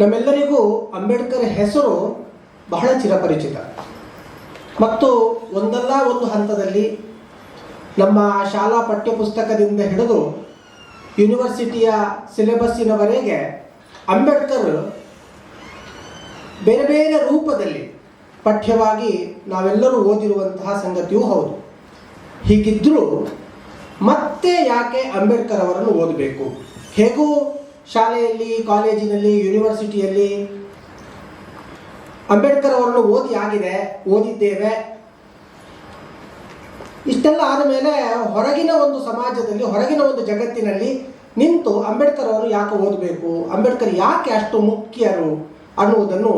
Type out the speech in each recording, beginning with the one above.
ನಮ್ಮೆಲ್ಲರಿಗೂ ಅಂಬೇಡ್ಕರ್ ಹೆಸರು ಬಹಳ ಚಿರಪರಿಚಿತ. ಮತ್ತು ಒಂದಲ್ಲ ಒಂದು ಹಂತದಲ್ಲಿ ನಮ್ಮ ಶಾಲಾ ಪಠ್ಯಪುಸ್ತಕದಿಂದ ಹಿಡಿದು ಯೂನಿವರ್ಸಿಟಿಯ ಸಿಲೆಬಸ್ಸಿನವರೆಗೆ ಅಂಬೇಡ್ಕರ್ ಬೇರೆ ಬೇರೆ ರೂಪದಲ್ಲಿ ಪಠ್ಯವಾಗಿ ನಾವೆಲ್ಲರೂ ಓದಿರುವಂತಹ ಸಂಗತಿಯೂ ಹೌದು. ಹೀಗಿದ್ದರೂ ಮತ್ತೆ ಯಾಕೆ ಅಂಬೇಡ್ಕರ್ ಅವರನ್ನು ಓದಬೇಕು? ಹೇಗೂ ಶಾಲೆಯಲ್ಲಿ, ಕಾಲೇಜಿನಲ್ಲಿ ಯೂನಿವರ್ಸಿಟಿಯಲ್ಲಿ ಅಂಬೇಡ್ಕರ್ ಅವರನ್ನು ಓದಿ ಆಗಿದೆ, ಓದಿದ್ದೇವೆ. ಇಷ್ಟೆಲ್ಲ ಆದಮೇಲೆ ಹೊರಗಿನ ಒಂದು ಸಮಾಜದಲ್ಲಿ, ಹೊರಗಿನ ಒಂದು ಜಗತ್ತಿನಲ್ಲಿ ನಿಂತು ಅಂಬೇಡ್ಕರ್ ಅವರು ಯಾಕೆ ಓದಬೇಕು? ಅಂಬೇಡ್ಕರ್ ಯಾಕೆ ಅಷ್ಟು ಮುಖ್ಯರು ಅನ್ನುವುದನ್ನು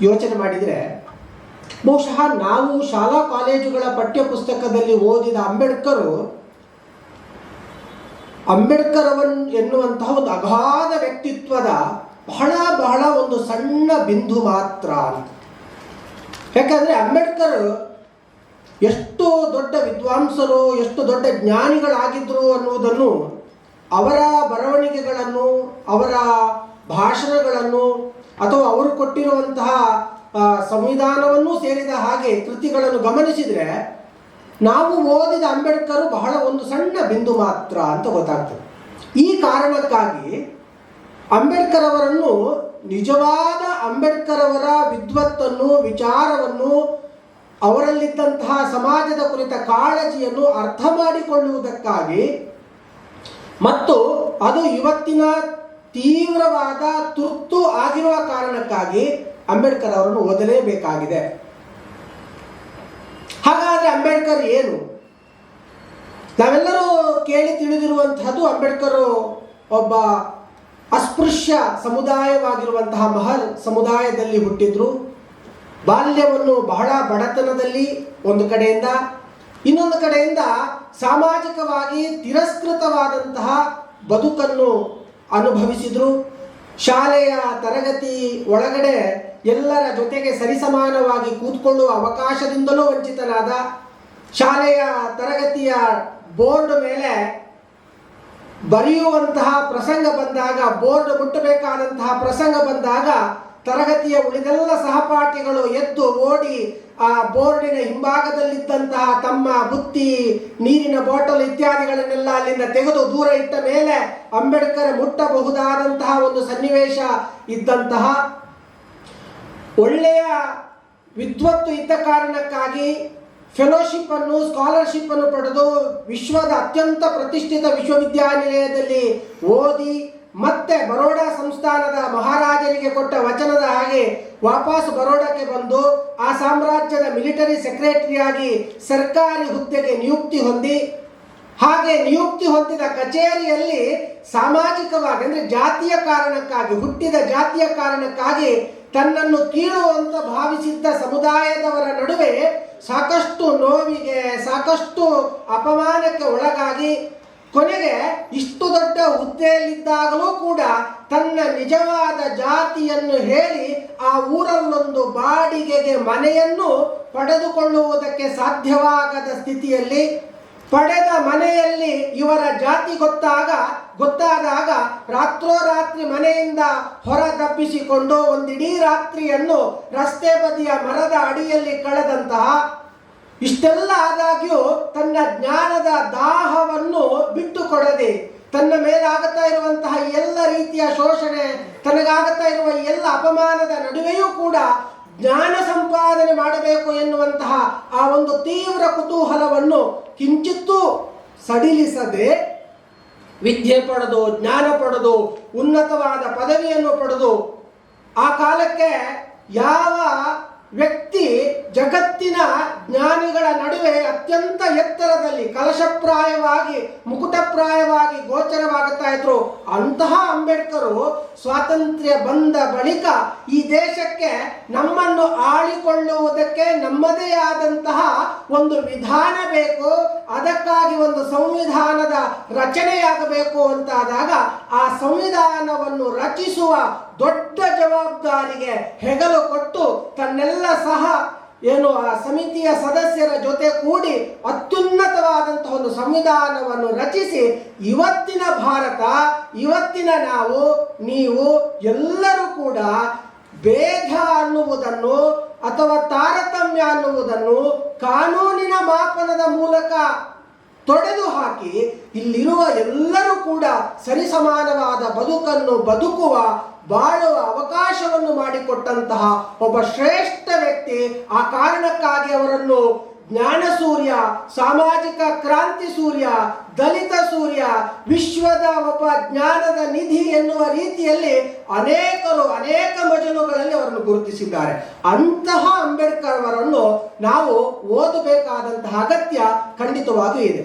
ಯೋಚನೆ ಮಾಡಿದರೆ, ಬಹುಶಃ ನಾವು ಶಾಲಾ ಕಾಲೇಜುಗಳ ಪಠ್ಯಪುಸ್ತಕದಲ್ಲಿ ಓದಿದ ಅಂಬೇಡ್ಕರು ಅಂಬೇಡ್ಕರ್ ಅವನ್ ಎನ್ನುವಂತಹ ಒಂದು ಅಗಾಧ ವ್ಯಕ್ತಿತ್ವದ ಬಹಳ ಬಹಳ ಒಂದು ಸಣ್ಣ ಬಿಂದು ಮಾತ್ರ ಅಂತ. ಯಾಕಂದರೆ ಅಂಬೇಡ್ಕರ್ ಎಷ್ಟು ದೊಡ್ಡ ವಿದ್ವಾಂಸರು, ಎಷ್ಟು ದೊಡ್ಡ ಜ್ಞಾನಿಗಳಾಗಿದ್ದರು ಅನ್ನುವುದನ್ನು ಅವರ ಬರವಣಿಗೆಗಳನ್ನು, ಅವರ ಭಾಷಣಗಳನ್ನು ಅಥವಾ ಅವರು ಕೊಟ್ಟಿರುವಂತಹ ಸಂವಿಧಾನವನ್ನು ಸೇರಿದ ಹಾಗೆ ಕೃತಿಗಳನ್ನು ಗಮನಿಸಿದರೆ ನಾವು ಓದಿದ ಅಂಬೇಡ್ಕರ್ ಬಹಳ ಒಂದು ಸಣ್ಣ ಬಿಂದು ಮಾತ್ರ ಅಂತ ಗೊತ್ತಾಗ್ತದೆ. ಈ ಕಾರಣಕ್ಕಾಗಿ ಅಂಬೇಡ್ಕರ್ ಅವರನ್ನು ನಿಜವಾದ ಅಂಬೇಡ್ಕರ್ ಅವರ ವಿದ್ವತ್ತನ್ನು, ವಿಚಾರವನ್ನು, ಅವರಲ್ಲಿದ್ದಂತಹ ಸಮಾಜದ ಕುರಿತ ಕಾಳಜಿಯನ್ನು ಅರ್ಥ ಮಾಡಿಕೊಳ್ಳುವುದಕ್ಕಾಗಿ ಮತ್ತು ಅದು ಇವತ್ತಿನ ತೀವ್ರವಾದ ತುರ್ತು ಆಗಿರುವ ಕಾರಣಕ್ಕಾಗಿ ಅಂಬೇಡ್ಕರ್ ಅವರನ್ನು ಓದಲೇಬೇಕಾಗಿದೆ. ಹಾಗಾದ್ರೆ ಅಂಬೇಡ್ಕರ್ ಏನು? ನಾವೆಲ್ಲರೂ ಕೇಳಿ ತಿಳಿದಿರುವಂತಹದ್ದು ಅಂಬೇಡ್ಕರ್ ಒಬ್ಬ ಅಸ್ಪೃಶ್ಯ ಸಮುದಾಯವಾಗಿರುವಂತಹ ಮಹಲ್ ಸಮುದಾಯದಲ್ಲಿ ಹುಟ್ಟಿದ್ರು. ಬಾಲ್ಯವನ್ನು ಬಹಳ ಬಡತನದಲ್ಲಿ ಒಂದು ಕಡೆಯಿಂದ, ಇನ್ನೊಂದು ಕಡೆಯಿಂದ ಸಾಮಾಜಿಕವಾಗಿ ತಿರಸ್ಕೃತವಾದಂತಹ ಬದುಕನ್ನು ಅನುಭವಿಸಿದ್ರು. ಶಾಲೆಯ ತರಗತಿ ಒಳಗಡೆ ಎಲ್ಲರ ಜೊತೆಗೆ ಸರಿಸಮಾನವಾಗಿ ಕೂತ್ಕೊಳ್ಳುವ ಅವಕಾಶದಿಂದಲೂ ವಂಚಿತನಾದ ಶಾಲೆಯ ತರಗತಿಯ ಬೋರ್ಡ್ ಮೇಲೆ ಬರೆಯುವಂತಹ ಪ್ರಸಂಗ ಬಂದಾಗ, ಬೋರ್ಡ್ ಮುಟ್ಟಬೇಕಾದಂತಹ ಪ್ರಸಂಗ ಬಂದಾಗ ತರಗತಿಯ ಉಳಿದೆಲ್ಲ ಸಹಪಾಠಿಗಳು ಎದ್ದು ಓಡಿ ಆ ಬೋರ್ಡಿನ ಹಿಂಭಾಗದಲ್ಲಿದ್ದಂತಹ ತಮ್ಮ ಬುತ್ತಿ, ನೀರಿನ ಬಾಟಲ್ ಇತ್ಯಾದಿಗಳನ್ನೆಲ್ಲ ಅಲ್ಲಿಂದ ತೆಗೆದು ದೂರ ಇಟ್ಟ ಮೇಲೆ ಅಂಬೇಡ್ಕರ್ ಮುಟ್ಟಬಹುದಾದಂತಹ ಒಂದು ಸನ್ನಿವೇಶ ಇದ್ದಂತಹ ಒಳ್ಳೆಯ ವಿದ್ವತ್ತು ಇದ್ದ ಕಾರಣಕ್ಕಾಗಿ ಫೆಲೋಶಿಪ್ ಅನ್ನು ಸ್ಕಾಲರ್ಶಿಪ್ ಅನ್ನು ಪಡೆದು ವಿಶ್ವದ ಅತ್ಯಂತ ಪ್ರತಿಷ್ಠಿತ ವಿಶ್ವವಿದ್ಯಾನಿಲಯದಲ್ಲಿ ಓದಿ ಮತ್ತೆ ಬರೋಡಾ ಸಂಸ್ಥಾನದ ಮಹಾರಾಜರಿಗೆ ಕೊಟ್ಟ ವಚನದ ಹಾಗೆ ವಾಪಸ್ ಬರೋಡಾಕ್ಕೆ ಬಂದು ಆ ಸಾಮ್ರಾಜ್ಯದ ಮಿಲಿಟರಿ ಸೆಕ್ರೆಟರಿಯಾಗಿ ಸರ್ಕಾರಿ ಹುದ್ದೆಗೆ ನಿಯುಕ್ತಿ ಹೊಂದಿ, ಹಾಗೆ ನಿಯುಕ್ತಿ ಹೊಂದಿದ ಕಚೇರಿಯಲ್ಲಿ ಸಾಮಾಜಿಕವಾಗಿ ಅಂದರೆ ಜಾತಿಯ ಕಾರಣಕ್ಕಾಗಿ ಹುಟ್ಟಿದ ಜಾತಿಯ ಕಾರಣಕ್ಕಾಗಿ ತನ್ನನ್ನು ಕೀಳು ಅಂತ ಭಾವಿಸಿದ್ದ ಸಮುದಾಯದವರ ನಡುವೆ ಸಾಕಷ್ಟು ನೋವಿಗೆ, ಸಾಕಷ್ಟು ಅಪಮಾನಕ್ಕೆ ಒಳಗಾಗಿ ಕೊನೆಗೆ ಇಷ್ಟು ದೊಡ್ಡ ಹುದ್ದೆಯಲ್ಲಿದ್ದಾಗಲೂ ಕೂಡ ತನ್ನ ನಿಜವಾದ ಜಾತಿಯನ್ನು ಹೇಳಿ ಆ ಊರಲ್ಲೊಂದು ಬಾಡಿಗೆಗೆ ಮನೆಯನ್ನು ಪಡೆದುಕೊಳ್ಳುವುದಕ್ಕೆ ಸಾಧ್ಯವಾಗದ ಸ್ಥಿತಿಯಲ್ಲಿ ಪಡೆದ ಮನೆಯಲ್ಲಿ ಇವರ ಜಾತಿ ಗೊತ್ತಾಗ ಗೊತ್ತಾದಾಗ ರಾತ್ರೋರಾತ್ರಿ ಮನೆಯಿಂದ ಹೊರ ತಪ್ಪಿಸಿಕೊಂಡು ಒಂದಿಡೀ ರಾತ್ರಿಯನ್ನು ರಸ್ತೆ ಬದಿಯ ಮರದ ಅಡಿಯಲ್ಲಿ ಕಳೆದಂತಹ ಇಷ್ಟೆಲ್ಲ ಆದಾಗ್ಯೂ ತನ್ನ ಜ್ಞಾನದ ದಾಹವನ್ನು ಬಿಟ್ಟು ಕೊಡದೆ ತನ್ನ ಮೇಲಾಗುತ್ತಾ ಇರುವಂತಹ ಎಲ್ಲ ರೀತಿಯ ಶೋಷಣೆ, ತನಗಾಗುತ್ತಾ ಇರುವ ಎಲ್ಲ ಅಪಮಾನದ ನಡುವೆಯೂ ಕೂಡ ಜ್ಞಾನ ಸಂಪಾದನೆ ಮಾಡಬೇಕು ಎನ್ನುವಂತಹ ಆ ಒಂದು ತೀವ್ರ ಕುತೂಹಲವನ್ನು ಕಿಂಚಿತ್ತೂ ಸಡಿಲಿಸದೆ ವಿದ್ಯೆ ಪಡೆದು ಜ್ಞಾನ ಪಡೆದು ಉನ್ನತವಾದ ಪದವಿಯನ್ನು ಪಡೆದು ಆ ಕಾಲಕ್ಕೆ ಯಾವ ವ್ಯಕ್ತಿ ಜಗತ್ತಿನ ಜ್ಞಾನಿಗಳ ನಡುವೆ ಅತ್ಯಂತ ಎತ್ತರದಲ್ಲಿ ಕಲಶಪ್ರಾಯವಾಗಿ ಮುಕುಟಪ್ರಾಯವಾಗಿ ಗೋಚರವಾಗುತ್ತಾ ಇದ್ರು. ಅಂತಹ ಅಂಬೇಡ್ಕರು ಸ್ವಾತಂತ್ರ್ಯ ಬಂದ ಬಳಿಕ ಈ ದೇಶಕ್ಕೆ ನಮ್ಮನ್ನು ಆಳಿಕೊಳ್ಳುವುದಕ್ಕೆ ನಮ್ಮದೇ ಆದಂತಹ ಒಂದು ವಿಧಾನ ಬೇಕು, ಅದಕ್ಕಾಗಿ ಒಂದು ಸಂವಿಧಾನದ ರಚನೆಯಾಗಬೇಕು ಅಂತಾದಾಗ ಆ ಸಂವಿಧಾನವನ್ನು ರಚಿಸುವ ದೊಡ್ಡ ಜವಾಬ್ದಾರಿಗೆ ಹೆಗಲು ಕೊಟ್ಟು ತನ್ನೆಲ್ಲ ಸಹ ಏನು ಆ ಸಮಿತಿಯ ಸದಸ್ಯರ ಜೊತೆ ಕೂಡಿ ಅತ್ಯುನ್ನತವಾದಂತಹ ಒಂದು ಸಂವಿಧಾನವನ್ನು ರಚಿಸಿ ಇವತ್ತಿನ ಭಾರತ, ಇವತ್ತಿನ ನಾವು, ನೀವು ಎಲ್ಲರೂ ಕೂಡ ಭೇದ ಅನ್ನುವುದನ್ನು ಅಥವಾ ತಾರತಮ್ಯ ಅನ್ನುವುದನ್ನು ಕಾನೂನಿನ ಮಾಪನದ ಮೂಲಕ ತೊಡೆದು ಹಾಕಿ ಇಲ್ಲಿರುವ ಎಲ್ಲರೂ ಕೂಡ ಸರಿಸಮಾನವಾದ ಬದುಕನ್ನು ಬದುಕುವ, ಬಾಳುವ ಅವಕಾಶವನ್ನು ಮಾಡಿಕೊಟ್ಟಂತಹ ಒಬ್ಬ ಶ್ರೇಷ್ಠ ವ್ಯಕ್ತಿ ಆ ಕಾರಣಕ್ಕಾಗಿ ಅವರನ್ನು ಜ್ಞಾನ ಸೂರ್ಯ, ಸಾಮಾಜಿಕ ಕ್ರಾಂತಿ ಸೂರ್ಯ, ದಲಿತ ಸೂರ್ಯ, ವಿಶ್ವದ ಒಬ್ಬ ಜ್ಞಾನದ ನಿಧಿ ಎನ್ನುವ ರೀತಿಯಲ್ಲಿ ಅನೇಕರು, ಅನೇಕ ಮಜಲುಗಳಲ್ಲಿ ಅವರನ್ನು ಗುರುತಿಸಿದ್ದಾರೆ. ಅಂತಹ ಅಂಬೇಡ್ಕರ್ ಅವರನ್ನು ನಾವು ಓದಬೇಕಾದಂತಹ ಅಗತ್ಯ ಖಂಡಿತವಾಗಿಯೂ ಇದೆ.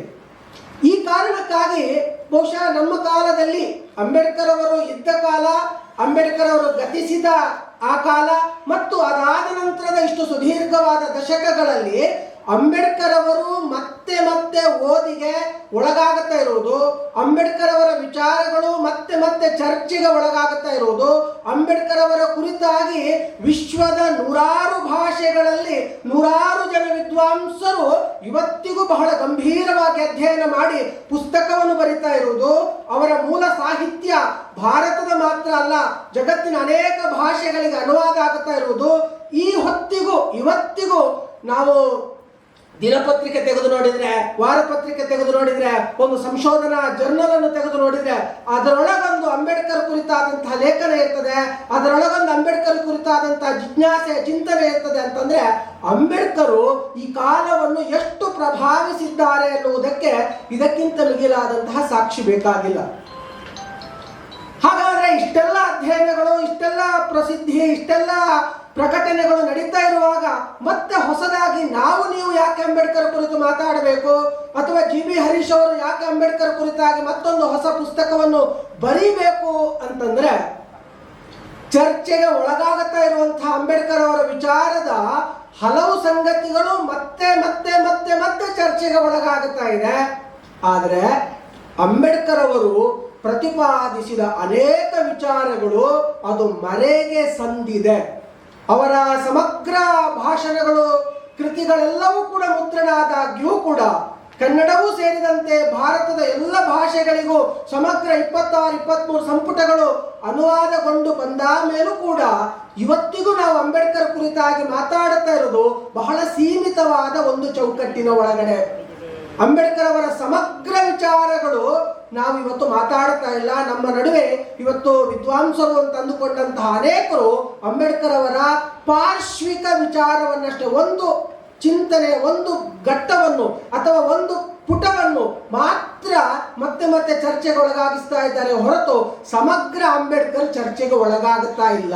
ಈ ಕಾರಣಕ್ಕಾಗಿ ಬಹುಶಃ ನಮ್ಮ ಕಾಲದಲ್ಲಿ ಅಂಬೇಡ್ಕರ್ ಅವರು ಇದ್ದ ಕಾಲ, ಅಂಬೇಡ್ಕರ್ ಅವರು ಗತಿಸಿದ ಆ ಕಾಲ ಮತ್ತು ಅದಾದ ನಂತರದ ಇಷ್ಟು ಸುದೀರ್ಘವಾದ ದಶಕಗಳಲ್ಲಿ ಅಂಬೇಡ್ಕರ್ ಅವರು ಮತ್ತೆ ಮತ್ತೆ ಓದಿಗೆ ಒಳಗಾಗುತ್ತಾ ಇರುವುದು ಅಂಬೇಡ್ಕರ್ ಅವರ ವಿಚಾರಗಳು ಮತ್ತೆ ಮತ್ತೆ ಚರ್ಚೆಗೆ ಒಳಗಾಗುತ್ತಾ ಇರುವುದು ಅಂಬೇಡ್ಕರ್ ಅವರ ಕುರಿತಾಗಿ ವಿಶ್ವದ ನೂರಾರು ಭಾಷೆಗಳಲ್ಲಿ ನೂರಾರು ಜನ ವಿದ್ವಾಂಸರು ಇವತ್ತಿಗೂ ಬಹಳ ಗಂಭೀರವಾಗಿ ಅಧ್ಯಯನ ಮಾಡಿ ಪುಸ್ತಕವನ್ನು ಬರಿತಾ ಇರುವುದು. ಅವರ ಮೂಲ ಸಾಹಿತ್ಯ ಭಾರತದ ಮಾತ್ರ ಅಲ್ಲ, ಜಗತ್ತಿನ ಅನೇಕ ಭಾಷೆಗಳಿಗೆ ಅನುವಾದ ಆಗುತ್ತಾ ಇರುವುದು. ಈ ಹೊತ್ತಿಗೂ, ಇವತ್ತಿಗೂ ನಾವು ದಿನಪತ್ರಿಕೆ ತೆಗೆದು ನೋಡಿದ್ರೆ, ವಾರಪತ್ರಿಕೆ ತೆಗೆದು ನೋಡಿದ್ರೆ, ಒಂದು ಸಂಶೋಧನಾ ಜರ್ನಲ್ ಅನ್ನು ತೆಗೆದು ನೋಡಿದ್ರೆ, ಅದರೊಳಗೊಂದು ಅಂಬೇಡ್ಕರ್ ಕುರಿತಾದಂತಹ ಲೇಖನ ಇರ್ತದೆ, ಅದರೊಳಗೊಂದು ಅಂಬೇಡ್ಕರ್ ಕುರಿತಾದಂತಹ ಜಿಜ್ಞಾಸೆ, ಚಿಂತನೆ ಇರ್ತದೆ ಅಂತಂದ್ರೆ, ಅಂಬೇಡ್ಕರು ಈ ಕಾಲವನ್ನು ಎಷ್ಟು ಪ್ರಭಾವಿಸಿದ್ದಾರೆ ಎನ್ನುವುದಕ್ಕೆ ಇದಕ್ಕಿಂತ ಮಿಗಿಲಾದಂತಹ ಸಾಕ್ಷಿ ಬೇಕಾಗಿಲ್ಲ. ಹಾಗಾದ್ರೆ ಇಷ್ಟೆಲ್ಲ ಅಧ್ಯಯನಗಳು, ಇಷ್ಟೆಲ್ಲ ಪ್ರಸಿದ್ಧಿ, ಇಷ್ಟೆಲ್ಲ ಪ್ರಕಟಣೆಗಳು ನಡೀತಾ ಇರುವಾಗ ಮತ್ತೆ ಹೊಸದಾಗಿ ನಾವು ನೀವು ಯಾಕೆ ಅಂಬೇಡ್ಕರ್ ಕುರಿತು ಮಾತಾಡಬೇಕು? ಅಥವಾ ಜಿ ಬಿ ಹರೀಶ್ ಅವರು ಯಾಕೆ ಅಂಬೇಡ್ಕರ್ ಕುರಿತಾಗಿ ಮತ್ತೊಂದು ಹೊಸ ಪುಸ್ತಕವನ್ನು ಬರೀಬೇಕು ಅಂತಂದ್ರೆ ಚರ್ಚೆಗೆ ಒಳಗಾಗುತ್ತಾ ಇರುವಂತಹ ಅಂಬೇಡ್ಕರ್ ಅವರ ವಿಚಾರದ ಹಲವು ಸಂಗತಿಗಳು ಮತ್ತೆ ಮತ್ತೆ ಮತ್ತೆ ಮತ್ತೆ ಚರ್ಚೆಗೆ ಒಳಗಾಗುತ್ತಾ ಇದೆ. ಆದರೆ ಅಂಬೇಡ್ಕರ್ ಅವರು ಪ್ರತಿಪಾದಿಸಿದ ಅನೇಕ ವಿಚಾರಗಳು ಅದು ಮರೆಗೆ ಸಂದಿದೆ. ಅವರ ಸಮಗ್ರ ಭಾಷಣಗಳು, ಕೃತಿಗಳೆಲ್ಲವೂ ಕೂಡ ಮುದ್ರಣ ಆದಾಗ್ಯೂ ಕೂಡ ಕನ್ನಡವೂ ಸೇರಿದಂತೆ ಭಾರತದ ಎಲ್ಲ ಭಾಷೆಗಳಿಗೂ ಸಮಗ್ರ ಇಪ್ಪತ್ತಾರು, ಇಪ್ಪತ್ಮೂರು ಸಂಪುಟಗಳು ಅನುವಾದಗೊಂಡು ಬಂದ ಮೇಲೂ ಕೂಡ ಇವತ್ತಿಗೂ ನಾವು ಅಂಬೇಡ್ಕರ್ ಕುರಿತಾಗಿ ಮಾತಾಡುತ್ತಾ ಇರೋದು ಬಹಳ ಸೀಮಿತವಾದ ಒಂದು ಚೌಕಟ್ಟಿನ ಒಳಗಡೆ. ಅಂಬೇಡ್ಕರ್ ಅವರ ಸಮಗ್ರ ವಿಚಾರಗಳು ನಾವು ಇವತ್ತು ಮಾತಾಡ್ತಾ ಇಲ್ಲ. ನಮ್ಮ ನಡುವೆ ಇವತ್ತು ವಿದ್ವಾಂಸರು ಅಂತ ಅಂದುಕೊಂಡಂತಹ ಅನೇಕರು ಅಂಬೇಡ್ಕರ್ ಅವರ ಪಾರ್ಶ್ವಿಕ ವಿಚಾರವನ್ನಷ್ಟೇ, ಒಂದು ಚಿಂತನೆ, ಒಂದು ಘಟ್ಟವನ್ನು ಅಥವಾ ಒಂದು ಪುಟವನ್ನು ಮಾತ್ರ ಮತ್ತೆ ಮತ್ತೆ ಚರ್ಚೆಗೆ ಒಳಗಾಗಿಸ್ತಾ ಇದ್ದಾರೆ ಹೊರತು ಸಮಗ್ರ ಅಂಬೇಡ್ಕರ್ ಚರ್ಚೆಗೆ ಒಳಗಾಗುತ್ತಾ ಇಲ್ಲ.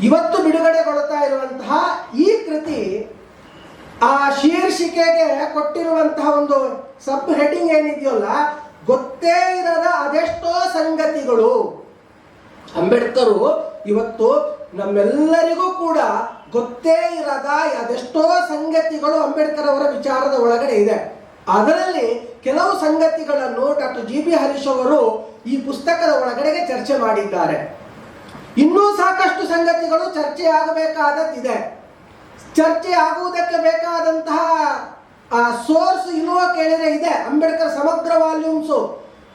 ಇವತ್ತು ಬಿಡುಗಡೆಗೊಳ್ತಾ ಇರುವಂತಹ ಈ ಕೃತಿ ಆ ಶೀರ್ಷಿಕೆಗೆ ಕೊಟ್ಟಿರುವಂತಹ ಒಂದು ಸಬ್ ಹೆಡಿಂಗ್ ಏನಿದೆಯಲ್ಲ, ಗೊತ್ತೇ ಇರದ ಅದೆಷ್ಟೋ ಸಂಗತಿಗಳು. ಅಂಬೇಡ್ಕರು ಇವತ್ತು ನಮ್ಮೆಲ್ಲರಿಗೂ ಕೂಡ ಗೊತ್ತೇ ಇರದ ಅದೆಷ್ಟೋ ಸಂಗತಿಗಳು ಅಂಬೇಡ್ಕರ್ ಅವರ ವಿಚಾರದ ಒಳಗಡೆ ಇದೆ. ಅದರಲ್ಲಿ ಕೆಲವು ಸಂಗತಿಗಳನ್ನು ಡಾಕ್ಟರ್ ಜಿ ಬಿ ಹರೀಶ್ ಅವರು ಈ ಪುಸ್ತಕದ ಒಳಗಡೆಗೆ ಚರ್ಚೆ ಮಾಡಿದ್ದಾರೆ. ಇನ್ನೂ ಸಾಕಷ್ಟು ಸಂಗತಿಗಳು ಚರ್ಚೆ ಆಗಬೇಕಾದದ್ದಿದೆ ಚರ್ಚೆ ಆಗುವುದಕ್ಕೆ ಬೇಕಾದಂತಹ ಸೋರ್ಸ್ ಇನ್ನೂ ಕೇಳಿದ್ರೆ ಇದೆ. ಅಂಬೇಡ್ಕರ್ ಸಮಗ್ರ ವಾಲ್ಯೂಮ್ಸು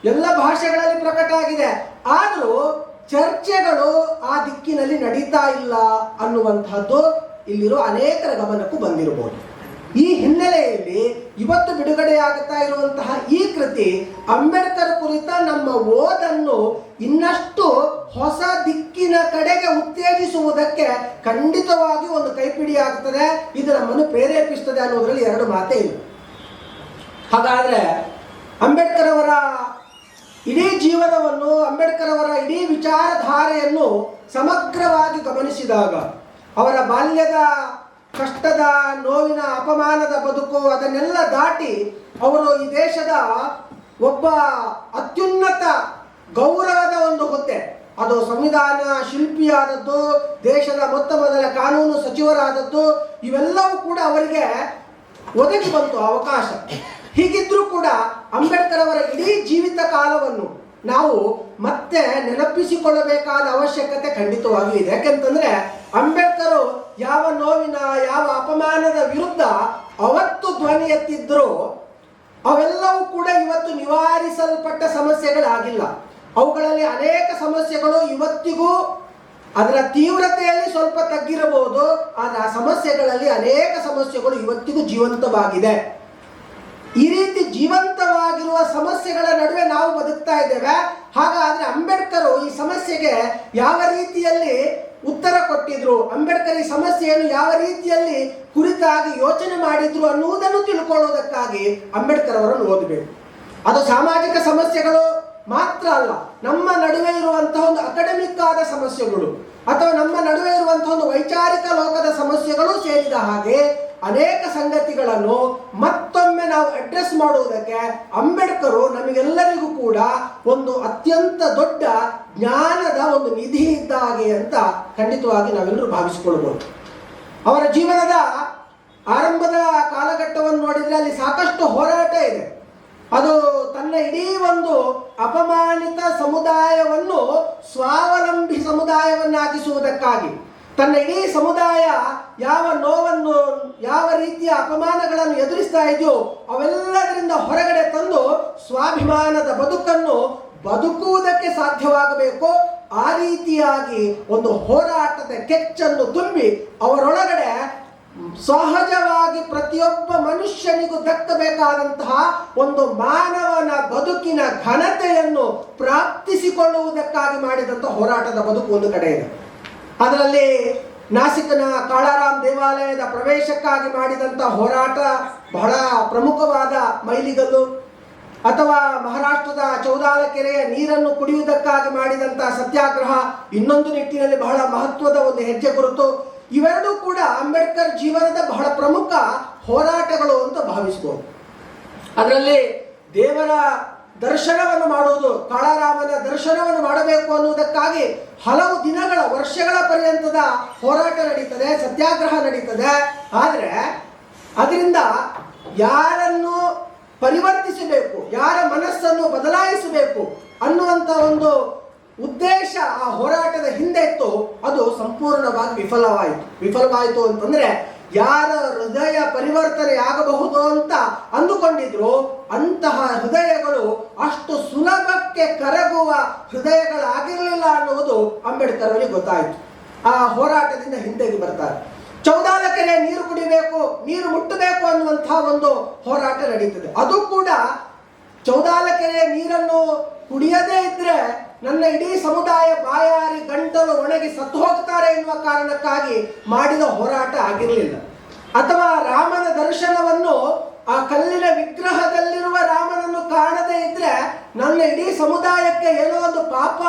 ಎಲ್ಲ ಭಾಷೆಗಳಲ್ಲಿ ಪ್ರಕಟ ಆಗಿದೆ. ಆದರೂ ಚರ್ಚೆಗಳು ಆ ದಿಕ್ಕಿನಲ್ಲಿ ನಡೀತಾ ಇಲ್ಲ ಅನ್ನುವಂತಹದ್ದು ಇಲ್ಲಿರೋ ಅನೇಕರ ಗಮನಕ್ಕೂ ಬಂದಿರಬಹುದು. ಈ ಹಿನ್ನೆಲೆಯಲ್ಲಿ ಇವತ್ತು ಬಿಡುಗಡೆಯಾಗುತ್ತಾ ಇರುವಂತಹ ಈ ಕೃತಿ ಅಂಬೇಡ್ಕರ್ ಕುರಿತ ನಮ್ಮ ಓದನ್ನು ಇನ್ನಷ್ಟು ಹೊಸ ದಿಕ್ಕಿನ ಕಡೆಗೆ ಉತ್ತೇಜಿಸುವುದಕ್ಕೆ ಖಂಡಿತವಾಗಿ ಒಂದು ಕೈಪಿಡಿ ಆಗುತ್ತದೆ ಇದು ನಮ್ಮನ್ನು ಪ್ರೇರೇಪಿಸುತ್ತದೆ ಅನ್ನೋದರಲ್ಲಿ ಎರಡು ಮಾತೇ ಇದೆ ಹಾಗಾದರೆ ಅಂಬೇಡ್ಕರ್ ಅವರ ಇಡೀ ಜೀವನವನ್ನು ಅಂಬೇಡ್ಕರ್ ಅವರ ಇಡೀ ವಿಚಾರಧಾರೆಯನ್ನು ಸಮಗ್ರವಾಗಿ ಗಮನಿಸಿದಾಗ ಅವರ ಬಾಲ್ಯದ ಕಷ್ಟದ ನೋವಿನ ಅಪಮಾನದ ಬದುಕು ಅದನ್ನೆಲ್ಲ ದಾಟಿ ಅವರು ಈ ದೇಶದ ಒಬ್ಬ ಅತ್ಯುನ್ನತ ಗೌರವದ ಒಂದು ಹುದ್ದೆ. ಅದು ಸಂವಿಧಾನ ಶಿಲ್ಪಿಯಾದದ್ದು, ದೇಶದ ಮೊತ್ತ ಮೊದಲ ಕಾನೂನು ಸಚಿವರಾದದ್ದು, ಇವೆಲ್ಲವೂ ಕೂಡ ಅವರಿಗೆ ಒದಗಿ ಬಂತು ಅವಕಾಶ. ಹೀಗಿದ್ರೂ ಕೂಡ ಅಂಬೇಡ್ಕರ್ ಅವರ ಇಡೀ ಜೀವಿತ ಕಾಲವನ್ನು ನಾವು ಮತ್ತೆ ನೆನಪಿಸಿಕೊಳ್ಳಬೇಕಾದ ಅವಶ್ಯಕತೆ ಖಂಡಿತವಾಗಿಯೂ ಇದೆ. ಯಾಕೆಂತಂದ್ರೆ ಅಂಬೇಡ್ಕರ್ ಯಾವ ನೋವಿನ, ಯಾವ ಅಪಮಾನದ ವಿರುದ್ಧ ಅವತ್ತು ಧ್ವನಿ ಎತ್ತಿದ್ರು ಅವೆಲ್ಲವೂ ಕೂಡ ಇವತ್ತು ನಿವಾರಿಸಲ್ಪಟ್ಟ ಸಮಸ್ಯೆಗಳಾಗಿಲ್ಲ. ಅವುಗಳಲ್ಲಿ ಅನೇಕ ಸಮಸ್ಯೆಗಳು ಇವತ್ತಿಗೂ ಅದರ ತೀವ್ರತೆಯಲ್ಲಿ ಸ್ವಲ್ಪ ತಗ್ಗಿರಬಹುದು, ಆದರೆ ಆ ಸಮಸ್ಯೆಗಳಲ್ಲಿ ಅನೇಕ ಸಮಸ್ಯೆಗಳು ಇವತ್ತಿಗೂ ಜೀವಂತವಾಗಿದೆ. ಈ ರೀತಿ ಜೀವಂತವಾಗಿರುವ ಸಮಸ್ಯೆಗಳ ನಡುವೆ ನಾವು ಬದುಕ್ತಾ ಇದ್ದೇವೆ. ಹಾಗಾದ್ರೆ ಅಂಬೇಡ್ಕರ್ ಈ ಸಮಸ್ಯೆಗೆ ಯಾವ ರೀತಿಯಲ್ಲಿ ಉತ್ತರ ಕೊಟ್ಟಿದ್ರು. ಅಂಬೇಡ್ಕರ್ ಈ ಸಮಸ್ಯೆಯನ್ನು ಯಾವ ರೀತಿಯಲ್ಲಿ ಕುರಿತಾಗಿ ಯೋಚನೆ ಮಾಡಿದ್ರು ಅನ್ನುವುದನ್ನು ತಿಳ್ಕೊಳ್ಳೋದಕ್ಕಾಗಿ ಅಂಬೇಡ್ಕರ್ ಅವರನ್ನು ಓದಬೇಕು. ಅದು ಸಾಮಾಜಿಕ ಸಮಸ್ಯೆಗಳು ಮಾತ್ರ ಅಲ್ಲ, ನಮ್ಮ ನಡುವೆ ಇರುವಂತಹ ಒಂದು ಅಕಾಡೆಮಿಕ್ ಆದ ಸಮಸ್ಯೆಗಳು ಅಥವಾ ನಮ್ಮ ನಡುವೆ ಇರುವಂತಹ ಒಂದು ವೈಚಾರಿಕ ಲೋಕದ ಸಮಸ್ಯೆಗಳು ಸೇರಿದ ಹಾಗೆ ಅನೇಕ ಸಂಗತಿಗಳನ್ನು ಮತ್ತೊಮ್ಮೆ ನಾವು ಅಡ್ರೆಸ್ ಮಾಡುವುದಕ್ಕೆ ಅಂಬೇಡ್ಕರು ನಮಗೆಲ್ಲರಿಗೂ ಕೂಡ ಒಂದು ಅತ್ಯಂತ ದೊಡ್ಡ ಜ್ಞಾನದ ಒಂದು ನಿಧಿ ಇದ್ದ ಹಾಗೆ ಅಂತ ಖಂಡಿತವಾಗಿ ನಾವೆಲ್ಲರೂ ಭಾವಿಸಿಕೊಳ್ಬೋದು ಅವರ ಜೀವನದ ಆರಂಭದ ಕಾಲಘಟ್ಟವನ್ನು ನೋಡಿದರೆ ಅಲ್ಲಿ ಸಾಕಷ್ಟು ಹೋರಾಟ ಇದೆ. ಅದು ತನ್ನ ಇಡೀ ಒಂದು ಅಪಮಾನಿತ ಸಮುದಾಯವನ್ನು ಸ್ವಾವಲಂಬಿ ಸಮುದಾಯವನ್ನಾಗಿಸುವುದಕ್ಕಾಗಿ. ತನ್ನ ಇಡೀ ಸಮುದಾಯ ಯಾವ ನೋವನ್ನು, ಯಾವ ರೀತಿಯ ಅಪಮಾನಗಳನ್ನು ಎದುರಿಸ್ತಾ ಇದೆಯೋ ಅವೆಲ್ಲದರಿಂದ ಹೊರಗಡೆ ತಂದು ಸ್ವಾಭಿಮಾನದ ಬದುಕನ್ನು ಬದುಕುವುದಕ್ಕೆ ಸಾಧ್ಯವಾಗಬೇಕು. ಆ ರೀತಿಯಾಗಿ ಒಂದು ಹೋರಾಟದ ಕೆಚ್ಚನ್ನು ತುಂಬಿ ಅವರೊಳಗಡೆ ಸಹಜವಾಗಿ ಪ್ರತಿಯೊಬ್ಬ ಮನುಷ್ಯನಿಗೂ ದಕ್ಕಬೇಕಾದಂತಹ ಒಂದು ಮಾನವನ ಬದುಕಿನ ಘನತೆಯನ್ನು ಪ್ರಾಪ್ತಿಸಿಕೊಳ್ಳುವುದಕ್ಕಾಗಿ ಮಾಡಿದಂತಹ ಹೋರಾಟದ ಬದುಕು ಒಂದು ಕಡೆ ಇದೆ. ಅದರಲ್ಲಿ ನಾಸಿಕನ ಕಾಳಾರಾಮ್ ದೇವಾಲಯದ ಪ್ರವೇಶಕ್ಕಾಗಿ ಮಾಡಿದಂಥ ಹೋರಾಟ ಬಹಳ ಪ್ರಮುಖವಾದ ಮೈಲಿಗಲ್ಲು. ಅಥವಾ ಮಹಾರಾಷ್ಟ್ರದ ಚೌದಾಲ ಕೆರೆಯ ನೀರನ್ನು ಕುಡಿಯುವುದಕ್ಕಾಗಿ ಮಾಡಿದಂತಹ ಸತ್ಯಾಗ್ರಹ ಇನ್ನೊಂದು ನಿಟ್ಟಿನಲ್ಲಿ ಬಹಳ ಮಹತ್ವದ ಒಂದು ಹೆಜ್ಜೆ ಗುರುತು. ಇವೆರಡೂ ಕೂಡ ಅಂಬೇಡ್ಕರ್ ಜೀವನದ ಬಹಳ ಪ್ರಮುಖ ಹೋರಾಟಗಳು ಅಂತ ಭಾವಿಸಬಹುದು ಅದರಲ್ಲಿ ದೇವರ ದರ್ಶನವನ್ನು ಮಾಡುವುದು, ಕಾಳಾರಾಮನ ದರ್ಶನವನ್ನು ಮಾಡಬೇಕು ಅನ್ನುವುದಕ್ಕಾಗಿ ಹಲವು ದಿನಗಳ, ವರ್ಷಗಳ ಪರ್ಯಂತದ ಹೋರಾಟ ನಡೀತದೆ, ಸತ್ಯಾಗ್ರಹ ನಡೀತದೆ. ಆದರೆ ಅದರಿಂದ ಯಾರನ್ನು ಪರಿವರ್ತಿಸಬೇಕು, ಯಾರ ಮನಸ್ಸನ್ನು ಬದಲಾಯಿಸಬೇಕು ಅನ್ನುವಂಥ ಒಂದು ಉದ್ದೇಶ ಆ ಹೋರಾಟದ ಹಿಂದೆ ಇತ್ತು, ಅದು ಸಂಪೂರ್ಣವಾಗಿ ವಿಫಲವಾಯಿತು. ವಿಫಲವಾಯಿತು ಅಂತಂದ್ರೆ, ಯಾರ ಹೃದಯ ಪರಿವರ್ತನೆ ಆಗಬಹುದು ಅಂತ ಅಂದುಕೊಂಡಿದ್ರು, ಅಂತಹ ಹೃದಯಗಳು ಅಷ್ಟು ಸುಲಭಕ್ಕೆ ಕರಗುವ ಹೃದಯಗಳಾಗಿರಲಿಲ್ಲ ಅನ್ನುವುದು ಅಂಬೇಡ್ಕರ್ ಅವರಿಗೆ ಗೊತ್ತಾಯಿತು. ಆ ಹೋರಾಟದಿಂದ ಹಿಂದೆಗೆ ಬರ್ತಾರೆ. ಚೌದಾಲಕೆರೆ ನೀರು ಕುಡಿಬೇಕು, ನೀರು ಮುಟ್ಟಬೇಕು ಅನ್ನುವಂತಹ ಒಂದು ಹೋರಾಟ ನಡೀತದೆ. ಅದು ಕೂಡ ಚೌದಾಲಕೆರೆ ನೀರನ್ನು ಕುಡಿಯದೇ ಇದ್ರೆ ನನ್ನ ಇಡೀ ಸಮುದಾಯ ಬಾಯಾರಿ ಗಂಟಲು ಒಣಗಿ ಸತ್ತು ಹೋಗ್ತಾರೆ ಎನ್ನುವ ಕಾರಣಕ್ಕಾಗಿ ಮಾಡಿದ ಹೋರಾಟ ಆಗಿರಲಿಲ್ಲ. ಅಥವಾ ರಾಮನ ದರ್ಶನವನ್ನು ಆ ಕಲ್ಲಿನ ವಿಗ್ರಹದಲ್ಲಿರುವ ರಾಮನನ್ನು ಕಾಣದೇ ಇದ್ರೆ ನನ್ನ ಇಡೀ ಸಮುದಾಯಕ್ಕೆ ಏನೋ ಒಂದು ಪಾಪ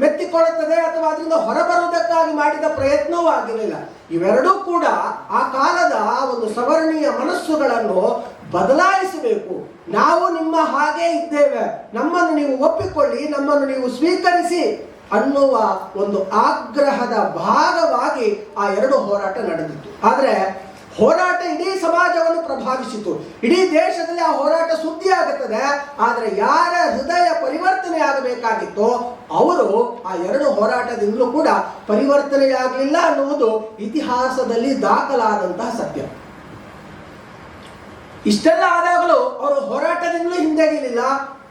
ಮೆತ್ತಿಕೊಳ್ಳುತ್ತದೆ ಅಥವಾ ಅದರಿಂದ ಹೊರಬರುವುದಕ್ಕಾಗಿ ಮಾಡಿದ ಪ್ರಯತ್ನವೂ ಆಗಿರಲಿಲ್ಲ. ಇವೆರಡೂ ಕೂಡ ಆ ಕಾಲದ ಒಂದು ಸವರ್ಣೀಯ ಮನಸ್ಸುಗಳನ್ನು ಬದಲಾಯಿಸಬೇಕು. ನಾವು ನಿಮ್ಮ ಹಾಗೆ ಇದ್ದೇವೆ. ನಮ್ಮನ್ನು ನೀವು ಒಪ್ಪಿಕೊಳ್ಳಿ, ನಮ್ಮನ್ನು ನೀವು ಸ್ವೀಕರಿಸಿ ಅನ್ನುವ ಒಂದು ಆಗ್ರಹದ ಭಾಗವಾಗಿ ಆ ಎರಡು ಹೋರಾಟ ನಡೆದಿತ್ತು. ಆದರೆ ಹೋರಾಟ ಇಡೀ ಸಮಾಜವನ್ನು ಪ್ರಭಾವಿಸಿತು. ಇಡೀ ದೇಶದಲ್ಲಿ ಆ ಹೋರಾಟ ಸುದ್ದಿ ಆಗುತ್ತದೆ ಆದರೆ ಯಾರ ಹೃದಯ ಪರಿವರ್ತನೆ ಆಗಬೇಕಾಗಿತ್ತೋ ಅವರು ಆ ಎರಡು ಹೋರಾಟದಿಂದಲೂ ಕೂಡ ಪರಿವರ್ತನೆಯಾಗಲಿಲ್ಲ ಅನ್ನುವುದು ಇತಿಹಾಸದಲ್ಲಿ ದಾಖಲಾದಂತಹ ಸತ್ಯ. ಇಷ್ಟೆಲ್ಲ ಆದಾಗಲೂ ಅವರು ಹೋರಾಟದಿಂದಲೂ ಹಿಂದೆಗಿಲಿಲ್ಲ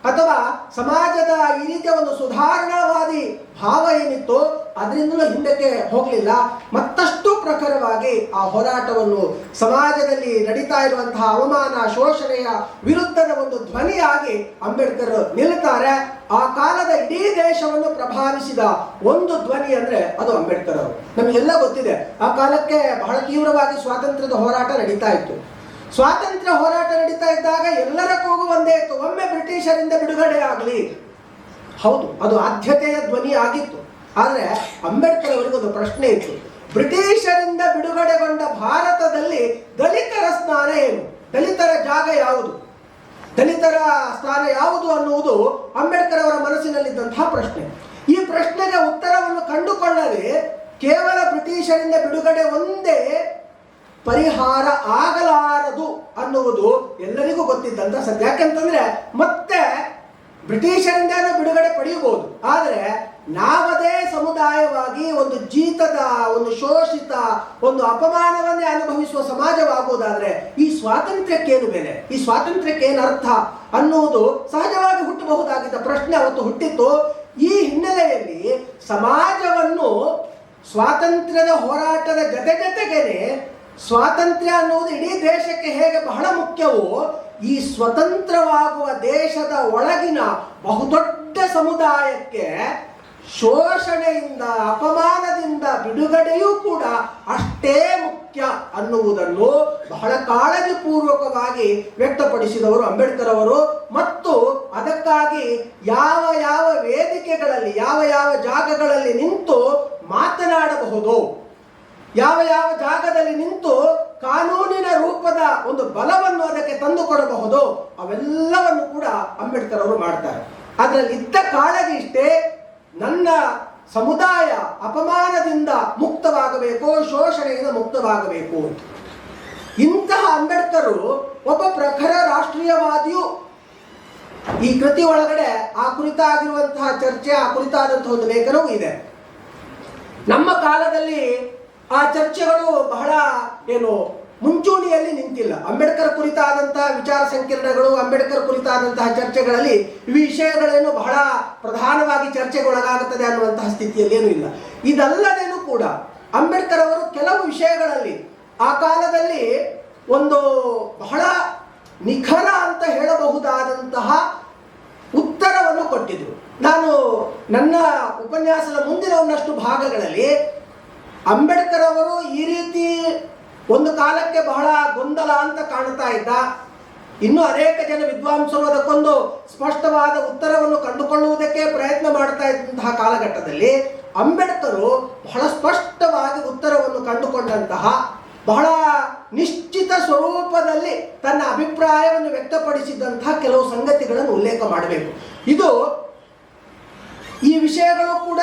ಅಥವಾ ಸಮಾಜದ ಈ ರೀತಿಯ ಒಂದು ಸುಧಾರಣಾವಾದಿ ಭಾವ ಏನಿತ್ತು ಅದರಿಂದಲೂ ಹಿಂದಕ್ಕೆ ಹೋಗಲಿಲ್ಲ. ಮತ್ತಷ್ಟು ಪ್ರಖರವಾಗಿ ಆ ಹೋರಾಟವನ್ನು ಸಮಾಜದಲ್ಲಿ ನಡೀತಾ ಇರುವಂತಹ ಅವಮಾನ, ಶೋಷಣೆಯ ವಿರುದ್ಧದ ಒಂದು ಧ್ವನಿಯಾಗಿ ಅಂಬೇಡ್ಕರ್ ನಿಲ್ಲುತ್ತಾರೆ. ಆ ಕಾಲದ ಇಡೀ ದೇಶವನ್ನು ಪ್ರಭಾವಿಸಿದ ಒಂದು ಧ್ವನಿ ಅಂದ್ರೆ ಅದು ಅಂಬೇಡ್ಕರ್ ಅವರು. ನಮಗೆಲ್ಲ ಗೊತ್ತಿದೆ, ಆ ಕಾಲಕ್ಕೆ ಬಹಳ ತೀವ್ರವಾಗಿ ಸ್ವಾತಂತ್ರ್ಯದ ಹೋರಾಟ ನಡೀತಾ ಇತ್ತು. ಸ್ವಾತಂತ್ರ್ಯ ಹೋರಾಟ ನಡೀತಾ ಇದ್ದಾಗ ಎಲ್ಲರ ಕೂಗು ಒಂದೇ ಇತ್ತು. ಒಮ್ಮೆ ಬ್ರಿಟಿಷರಿಂದ ಬಿಡುಗಡೆ ಆಗಲಿ. ಹೌದು, ಅದು ಆದ್ಯತೆಯ ಧ್ವನಿ ಆಗಿತ್ತು. ಆದರೆ ಅಂಬೇಡ್ಕರ್ ಅವರಿಗೆ ಒಂದು ಪ್ರಶ್ನೆ ಇತ್ತು. ಬ್ರಿಟಿಷರಿಂದ ಬಿಡುಗಡೆಗೊಂಡ ಭಾರತದಲ್ಲಿ ದಲಿತರ ಸ್ಥಾನ ಏನು? ದಲಿತರ ಜಾಗ ಯಾವುದು? ದಲಿತರ ಸ್ಥಾನ ಯಾವುದು ಅನ್ನುವುದು ಅಂಬೇಡ್ಕರ್ ಅವರ ಮನಸ್ಸಿನಲ್ಲಿದ್ದಂತಹ ಪ್ರಶ್ನೆ. ಈ ಪ್ರಶ್ನೆಗೆ ಉತ್ತರವನ್ನು ಕಂಡುಕೊಳ್ಳದೆ ಕೇವಲ ಬ್ರಿಟಿಷರಿಂದ ಬಿಡುಗಡೆ ಒಂದೇ ಪರಿಹಾರ ಆಗಲಾರದು ಅನ್ನುವುದು ಎಲ್ಲರಿಗೂ ಗೊತ್ತಿದ್ದಂತ ಸತ್ಯ. ಯಾಕಂತಂದ್ರೆ ಮತ್ತೆ ಬ್ರಿಟಿಷರಿಂದನೂ ಬಿಡುಗಡೆ ಪಡೆಯಬಹುದು. ಆದರೆ ನಾವದೇ ಸಮುದಾಯವಾಗಿ ಒಂದು ಜೀತದ, ಒಂದು ಶೋಷಿತ, ಒಂದು ಅಪಮಾನವನ್ನೇ ಅನುಭವಿಸುವ ಸಮಾಜವಾಗುವುದಾದ್ರೆ ಈ ಸ್ವಾತಂತ್ರ್ಯಕ್ಕೇನು ಬೆಲೆ? ಈ ಸ್ವಾತಂತ್ರ್ಯಕ್ಕೇನು ಅರ್ಥ? ಅನ್ನುವುದು ಸಹಜವಾಗಿ ಹುಟ್ಟಬಹುದಾಗಿದ್ದ ಪ್ರಶ್ನೆ ಅವತ್ತು ಹುಟ್ಟಿತ್ತು. ಈ ಹಿನ್ನೆಲೆಯಲ್ಲಿ ಸಮಾಜವನ್ನು ಸ್ವಾತಂತ್ರ್ಯದ ಹೋರಾಟದ ಜೊತೆ ಸ್ವಾತಂತ್ರ್ಯ ಅನ್ನುವುದು ಇಡೀ ದೇಶಕ್ಕೆ ಹೇಗೆ ಬಹಳ ಮುಖ್ಯವೋ, ಈ ಸ್ವತಂತ್ರವಾಗುವ ದೇಶದ ಒಳಗಿನ ಬಹುದೊಡ್ಡ ಸಮುದಾಯಕ್ಕೆ ಶೋಷಣೆಯಿಂದ, ಅಪಮಾನದಿಂದ ಬಿಡುಗಡೆಯೂ ಕೂಡ ಅಷ್ಟೇ ಮುಖ್ಯ ಅನ್ನುವುದನ್ನು ಬಹಳ ಕಾಳಜಿಪೂರ್ವಕವಾಗಿ ವ್ಯಕ್ತಪಡಿಸಿದವರು ಅಂಬೇಡ್ಕರ್ ಅವರು. ಮತ್ತು ಅದಕ್ಕಾಗಿ ಯಾವ ಯಾವ ವೇದಿಕೆಗಳಲ್ಲಿ, ಯಾವ ಯಾವ ಜಾಗಗಳಲ್ಲಿ ನಿಂತು ಮಾತನಾಡಬಹುದು ಯಾವ ಯಾವ ಜಾಗದಲ್ಲಿ ನಿಂತು ಕಾನೂನಿನ ರೂಪದ ಒಂದು ಬಲವನ್ನು ಅದಕ್ಕೆ ತಂದುಕೊಡಬಹುದು ಅವೆಲ್ಲವನ್ನು ಕೂಡ ಅಂಬೇಡ್ಕರ್ ಅವರು ಮಾಡ್ತಾರೆ. ಅದರಲ್ಲಿ ಇದ್ದ ಕಾಳಜಿ ಇಷ್ಟೇ, ನನ್ನ ಸಮುದಾಯ ಅಪಮಾನದಿಂದ ಮುಕ್ತವಾಗಬೇಕು, ಶೋಷಣೆಯಿಂದ ಮುಕ್ತವಾಗಬೇಕು ಅಂತ. ಇಂತಹ ಅಂಬೇಡ್ಕರು ಒಬ್ಬ ಪ್ರಖರ ರಾಷ್ಟ್ರೀಯವಾದಿಯು. ಈ ಕೃತಿ ಒಳಗಡೆ ಆ ಕುರಿತಾಗಿರುವಂತಹ ಚರ್ಚೆ, ಆ ಕುರಿತಾದಂತಹ ಒಂದು ಲೇಖನವೂ ಇದೆ. ನಮ್ಮ ಕಾಲದಲ್ಲಿ ಆ ಚರ್ಚೆಗಳು ಬಹಳ ಏನು ಮುಂಚೂಣಿಯಲ್ಲಿ ನಿಂತಿಲ್ಲ. ಅಂಬೇಡ್ಕರ್ ಕುರಿತಾದಂತಹ ವಿಚಾರ ಸಂಕಿರಣಗಳು, ಅಂಬೇಡ್ಕರ್ ಕುರಿತಾದಂತಹ ಚರ್ಚೆಗಳಲ್ಲಿ ವಿಷಯಗಳೇನು ಬಹಳ ಪ್ರಧಾನವಾಗಿ ಚರ್ಚೆಗೊಳಗಾಗುತ್ತದೆ ಅನ್ನುವಂತಹ ಸ್ಥಿತಿಯಲ್ಲಿ ಏನೂ ಇಲ್ಲ. ಇದಲ್ಲದೇನು ಕೂಡ ಅಂಬೇಡ್ಕರ್ ಅವರು ಕೆಲವು ವಿಷಯಗಳಲ್ಲಿ ಆ ಕಾಲದಲ್ಲಿ ಒಂದು ಬಹಳ ನಿಖರ ಅಂತ ಹೇಳಬಹುದಾದಂತಹ ಉತ್ತರವನ್ನು ಕೊಟ್ಟಿದ್ರು. ನಾನು ನನ್ನ ಉಪನ್ಯಾಸದ ಮುಂದಿನ ಒಂದಷ್ಟು ಭಾಗಗಳಲ್ಲಿ ಅಂಬೇಡ್ಕರ್ ಅವರು ಈ ರೀತಿ ಒಂದು ಕಾಲಕ್ಕೆ ಬಹಳ ಗೊಂದಲ ಅಂತ ಕಾಣ್ತಾ ಇದ್ದ. ಇನ್ನು ಅನೇಕ ಜನ ವಿದ್ವಾಂಸರು ಅದಕ್ಕೊಂದು ಸ್ಪಷ್ಟವಾದ ಉತ್ತರವನ್ನು ಕಂಡುಕೊಳ್ಳುವುದಕ್ಕೆ ಪ್ರಯತ್ನ ಮಾಡ್ತಾ ಇದ್ದಂತಹ ಕಾಲಘಟ್ಟದಲ್ಲಿ ಅಂಬೇಡ್ಕರು ಬಹಳ ಸ್ಪಷ್ಟವಾಗಿ ಉತ್ತರವನ್ನು ಕಂಡುಕೊಂಡಂತಹ ಬಹಳ ನಿಶ್ಚಿತ ಸ್ವರೂಪದಲ್ಲಿ ತನ್ನ ಅಭಿಪ್ರಾಯವನ್ನು ವ್ಯಕ್ತಪಡಿಸಿದಂತಹ ಕೆಲವು ಸಂಗತಿಗಳನ್ನು ಉಲ್ಲೇಖ ಮಾಡಬೇಕು. ಇದು ಈ ವಿಷಯಗಳು ಕೂಡ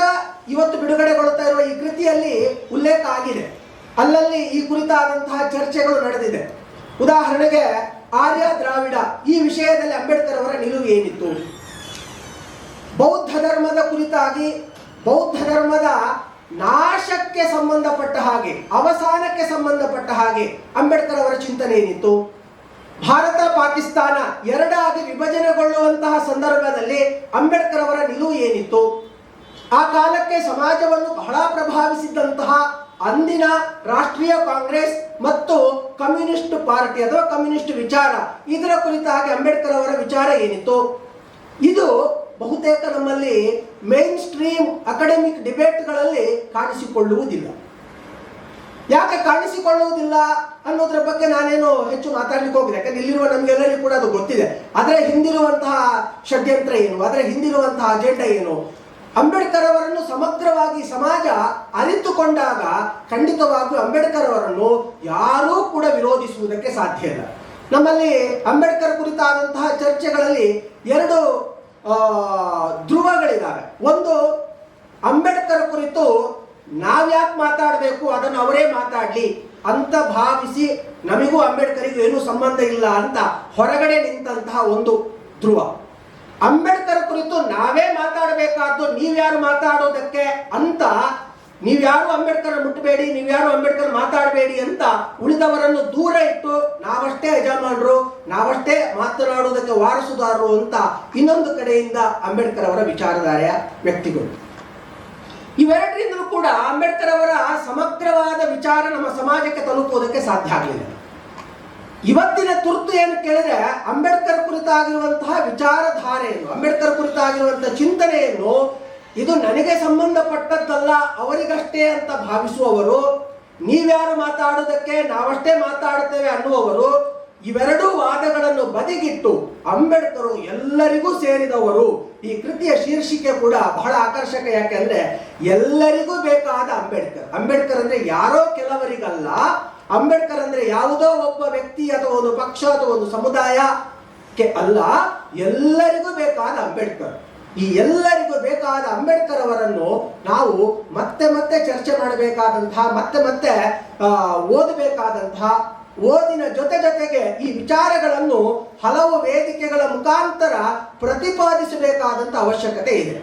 ಇವತ್ತು ಬಿಡುಗಡೆಗೊಳ್ತಾ ಇರುವ ಈ ಕೃತಿಯಲ್ಲಿ ಉಲ್ಲೇಖ ಆಗಿದೆ. ಅಲ್ಲಲ್ಲಿ ಈ ಕುರಿತಾದಂತಹ ಚರ್ಚೆಗಳು ನಡೆದಿದೆ. ಉದಾಹರಣೆಗೆ, ಆರ್ಯ ದ್ರಾವಿಡ ಈ ವಿಷಯದಲ್ಲಿ ಅಂಬೇಡ್ಕರ್ ಅವರ ನಿಲುವು ಏನಿತ್ತು? ಬೌದ್ಧ ಧರ್ಮದ ಕುರಿತಾಗಿ, ಬೌದ್ಧ ಧರ್ಮದ ನಾಶಕ್ಕೆ ಸಂಬಂಧಪಟ್ಟ ಹಾಗೆ, ಅವಸಾನಕ್ಕೆ ಸಂಬಂಧಪಟ್ಟ ಹಾಗೆ ಅಂಬೇಡ್ಕರ್ ಅವರ ಚಿಂತನೆ ಏನಿತ್ತು? ಭಾರತ, ಪಾಕಿಸ್ತಾನ ಎರಡಾಗಿ ವಿಭಜನೆಗೊಳ್ಳುವಂತಹ ಸಂದರ್ಭದಲ್ಲಿ ಅಂಬೇಡ್ಕರ್ ಅವರ ನಿಲುವು ಏನಿತ್ತು? ಆ ಕಾಲಕ್ಕೆ ಸಮಾಜವನ್ನು ಬಹಳ ಪ್ರಭಾವಿಸಿದ್ದಂತಹ ಅಂದಿನ ರಾಷ್ಟ್ರೀಯ ಕಾಂಗ್ರೆಸ್ ಮತ್ತು ಕಮ್ಯುನಿಸ್ಟ್ ಪಾರ್ಟಿ ಅಥವಾ ಕಮ್ಯುನಿಸ್ಟ್ ವಿಚಾರ, ಇದರ ಕುರಿತಾಗಿ ಅಂಬೇಡ್ಕರ್ ಅವರ ವಿಚಾರ ಏನಿತ್ತು? ಇದು ಬಹುತೇಕ ನಮ್ಮಲ್ಲಿ ಮೇನ್ ಸ್ಟ್ರೀಮ್ ಅಕಾಡೆಮಿಕ್ ಡಿಬೇಟ್ಗಳಲ್ಲಿ ಕಾಣಿಸಿಕೊಳ್ಳುವುದಿಲ್ಲ. ಯಾಕೆ ಕಾಣಿಸಿಕೊಳ್ಳುವುದಿಲ್ಲ ಅನ್ನೋದ್ರ ಬಗ್ಗೆ ನಾನೇನು ಹೆಚ್ಚು ಮಾತಾಡ್ಲಿಕ್ಕೆ ಹೋಗಿದೆ ಯಾಕಂದ್ರೆ ಇಲ್ಲಿರುವ ನಮಗೆಲ್ಲರಿಗೂ ಕೂಡ ಅದು ಗೊತ್ತಿದೆ. ಅದರ ಹಿಂದಿರುವಂತಹ ಷಡ್ಯಂತ್ರ ಏನು? ಅದರ ಹಿಂದಿರುವಂತಹ ಅಜೆಂಡಾ ಏನು? ಅಂಬೇಡ್ಕರ್ ಅವರನ್ನು ಸಮಗ್ರವಾಗಿ ಸಮಾಜ ಅರಿತುಕೊಂಡಾಗ ಖಂಡಿತವಾಗಿಯೂ ಅಂಬೇಡ್ಕರ್ ಅವರನ್ನು ಯಾರೂ ಕೂಡ ವಿರೋಧಿಸುವುದಕ್ಕೆ ಸಾಧ್ಯ ಇಲ್ಲ. ನಮ್ಮಲ್ಲಿ ಅಂಬೇಡ್ಕರ್ ಕುರಿತಾದಂತಹ ಚರ್ಚೆಗಳಲ್ಲಿ ಎರಡು ಧ್ರುವಗಳಿದ್ದಾವೆ ಒಂದು, ಅಂಬೇಡ್ಕರ್ ಕುರಿತು ನಾವ್ಯಾಕೆ ಮಾತಾಡಬೇಕು, ಅದನ್ನು ಅವರೇ ಮಾತಾಡಲಿ ಅಂತ ಭಾವಿಸಿ ನಮಗೂ ಅಂಬೇಡ್ಕರಿಗೂ ಏನೂ ಸಂಬಂಧ ಇಲ್ಲ ಅಂತ ಹೊರಗಡೆ ನಿಂತಹ ಒಂದು ಧ್ರುವ. ಅಂಬೇಡ್ಕರ್ ಕುರಿತು ನಾವೇ ಮಾತಾಡಬೇಕಾದ್ದು ನೀವ್ಯಾರು ಮಾತಾಡೋದಕ್ಕೆ ಅಂತ ನೀವ್ಯಾರು ಅಂಬೇಡ್ಕರ್ ಮುಟ್ಟಬೇಡಿ ನೀವ್ಯಾರು ಅಂಬೇಡ್ಕರ್ ಮಾತಾಡಬೇಡಿ ಅಂತ ಉಳಿದವರನ್ನು ದೂರ ಇಟ್ಟು ನಾವಷ್ಟೇ ಯಜಮಾನರು, ನಾವಷ್ಟೇ ಮಾತನಾಡುವುದಕ್ಕೆ ವಾರಸುದಾರರು ಅಂತ ಇನ್ನೊಂದು ಕಡೆಯಿಂದ ಅಂಬೇಡ್ಕರ್ ಅವರ ವಿಚಾರಧಾರೆಯ ವ್ಯಕ್ತಿಗಳು. ಇವೆರಡರಿಂದಲೂ ಕೂಡ ಅಂಬೇಡ್ಕರ್ ಅವರ ಸಮಗ್ರವಾದ ವಿಚಾರ ನಮ್ಮ ಸಮಾಜಕ್ಕೆ ತಲುಪುವುದಕ್ಕೆ ಸಾಧ್ಯ ಆಗಲಿಲ್ಲ. ಇವತ್ತಿನ ತುರ್ತು ಏನು ಕೇಳಿದ್ರೆ ಅಂಬೇಡ್ಕರ್ ಕುರಿತಾಗಿರುವಂತಹ ವಿಚಾರಧಾರೆಯನ್ನು, ಅಂಬೇಡ್ಕರ್ ಕುರಿತಾಗಿರುವಂತಹ ಚಿಂತನೆಯನ್ನು ಇದು ನನಗೆ ಸಂಬಂಧಪಟ್ಟದ್ದಲ್ಲ, ಅವರಿಗಷ್ಟೇ ಅಂತ ಭಾವಿಸುವವರು, ನೀವ್ಯಾರು ಮಾತಾಡೋದಕ್ಕೆ ನಾವಷ್ಟೇ ಮಾತಾಡುತ್ತೇವೆ ಅನ್ನುವವರು, ಇವೆರಡೂ ವಾದಗಳನ್ನು ಬದಿಗಿಟ್ಟು ಅಂಬೇಡ್ಕರು ಎಲ್ಲರಿಗೂ ಸೇರಿದವರು. ಈ ಕೃತಿಯ ಶೀರ್ಷಿಕೆ ಕೂಡ ಬಹಳ ಆಕರ್ಷಕ, ಯಾಕೆಂದ್ರೆ ಎಲ್ಲರಿಗೂ ಬೇಕಾದ ಅಂಬೇಡ್ಕರ್. ಅಂಬೇಡ್ಕರ್ ಅಂದ್ರೆ ಯಾರೋ ಕೆಲವರಿಗಲ್ಲ ಅಂಬೇಡ್ಕರ್ ಅಂದ್ರೆ ಯಾವುದೋ ಒಬ್ಬ ವ್ಯಕ್ತಿ ಅಥವಾ ಒಂದು ಪಕ್ಷ ಅಥವಾ ಒಂದು ಸಮುದಾಯಕ್ಕೆ ಅಲ್ಲ, ಎಲ್ಲರಿಗೂ ಬೇಕಾದ ಅಂಬೇಡ್ಕರ್. ಈ ಎಲ್ಲರಿಗೂ ಬೇಕಾದ ಅಂಬೇಡ್ಕರ್ ಅವರನ್ನು ನಾವು ಮತ್ತೆ ಮತ್ತೆ ಚರ್ಚೆ ಮಾಡಬೇಕಾದಂತಹ, ಮತ್ತೆ ಮತ್ತೆ ಓದಬೇಕಾದಂತಹ, ಓದಿನ ಜೊತೆ ಜೊತೆಗೆ ಈ ವಿಚಾರಗಳನ್ನು ಹಲವು ವೇದಿಕೆಗಳ ಮುಖಾಂತರ ಪ್ರತಿಪಾದಿಸಬೇಕಾದಂಥ ಅವಶ್ಯಕತೆ ಇದೆ.